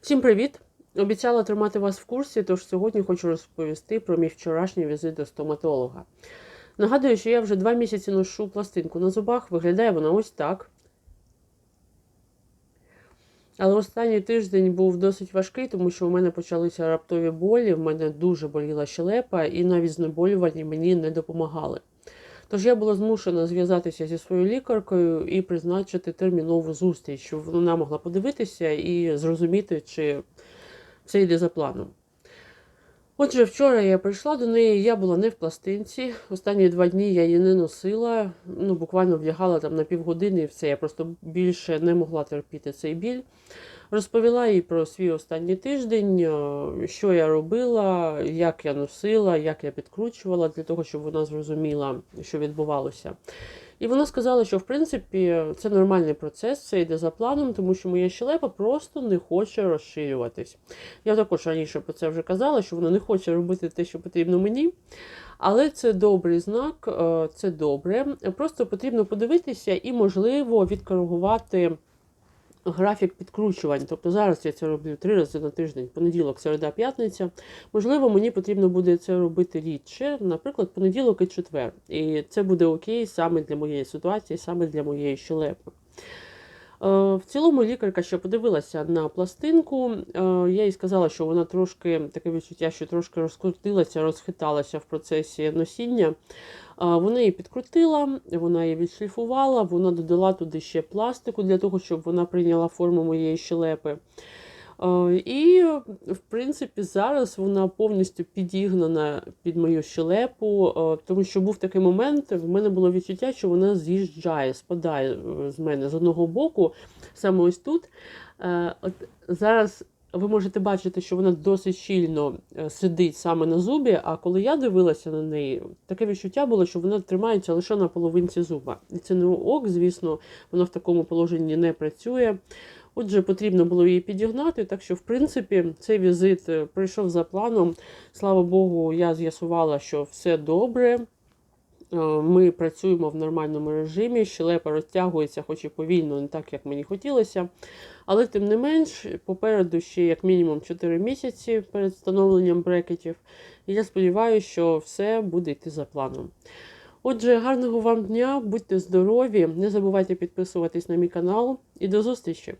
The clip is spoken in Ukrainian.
Всім привіт! Обіцяла тримати вас в курсі, тож сьогодні хочу розповісти про мій вчорашній візит до стоматолога. Нагадую, що я вже два місяці ношу пластинку на зубах, виглядає вона ось так. Але останній тиждень був досить важкий, тому що у мене почалися раптові болі, в мене дуже боліла щелепа, і навіть знеболювальні мені не допомагали. Тож я була змушена зв'язатися зі своєю лікаркою і призначити термінову зустріч, щоб вона могла подивитися і зрозуміти, чи все йде за планом. Отже, вчора я прийшла до неї, я була не в пластинці. Останні два дні я її не носила, ну буквально вдягала там на півгодини і все. Я просто більше не могла терпіти цей біль. Розповіла їй про свій останній тиждень, е, що я робила, як я носила, як я підкручувала, для того, щоб вона зрозуміла, що відбувалося. І вона сказала, що в принципі це нормальний процес, це йде за планом, тому що моя щелепа просто не хоче розширюватись. Я також раніше про це вже казала, що вона не хоче робити те, що потрібно мені. Але це добрий знак, е, це добре. Просто потрібно подивитися і, можливо, відкоригувати графік підкручувань. Тобто зараз я це роблю три рази на тиждень, понеділок, середа, п'ятниця. Можливо, мені потрібно буде це робити рідше, наприклад, понеділок і четвер. І це буде окей саме для моєї ситуації, саме для моєї щелепи. В цілому лікарка ще подивилася на пластинку. Е, Я їй сказала, що вона трошки таке відчуття, що трошки розкрутилася, розхиталася в процесі носіння. Е, Вона її підкрутила, вона її відшліфувала, вона додала туди ще пластику для того, щоб вона прийняла форму моєї щелепи. Е, І, в принципі, зараз вона повністю підігнана під мою щелепу, е, тому що був такий момент, в мене було відчуття, що вона з'їжджає, спадає е, з мене з одного боку, саме ось тут. От зараз ви можете бачити, що вона досить щільно сидить саме на зубі, а коли я дивилася на неї, таке відчуття було, що вона тримається лише на половинці зуба. І це не ок, звісно, воно в такому положенні не працює. Отже, потрібно було її підігнати, так що, в принципі, цей візит е, пройшов за планом. Слава Богу, я з'ясувала, що все добре. Е, Ми працюємо в нормальному режимі, щелепа розтягується, хоч і повільно, не так, як мені хотілося. Але тим не менш, попереду ще як мінімум 4 місяці перед встановленням брекетів. І я сподіваюся, що все буде йти за планом. Отже, гарного вам дня, будьте здорові, не забувайте підписуватись на мій канал і до зустрічі!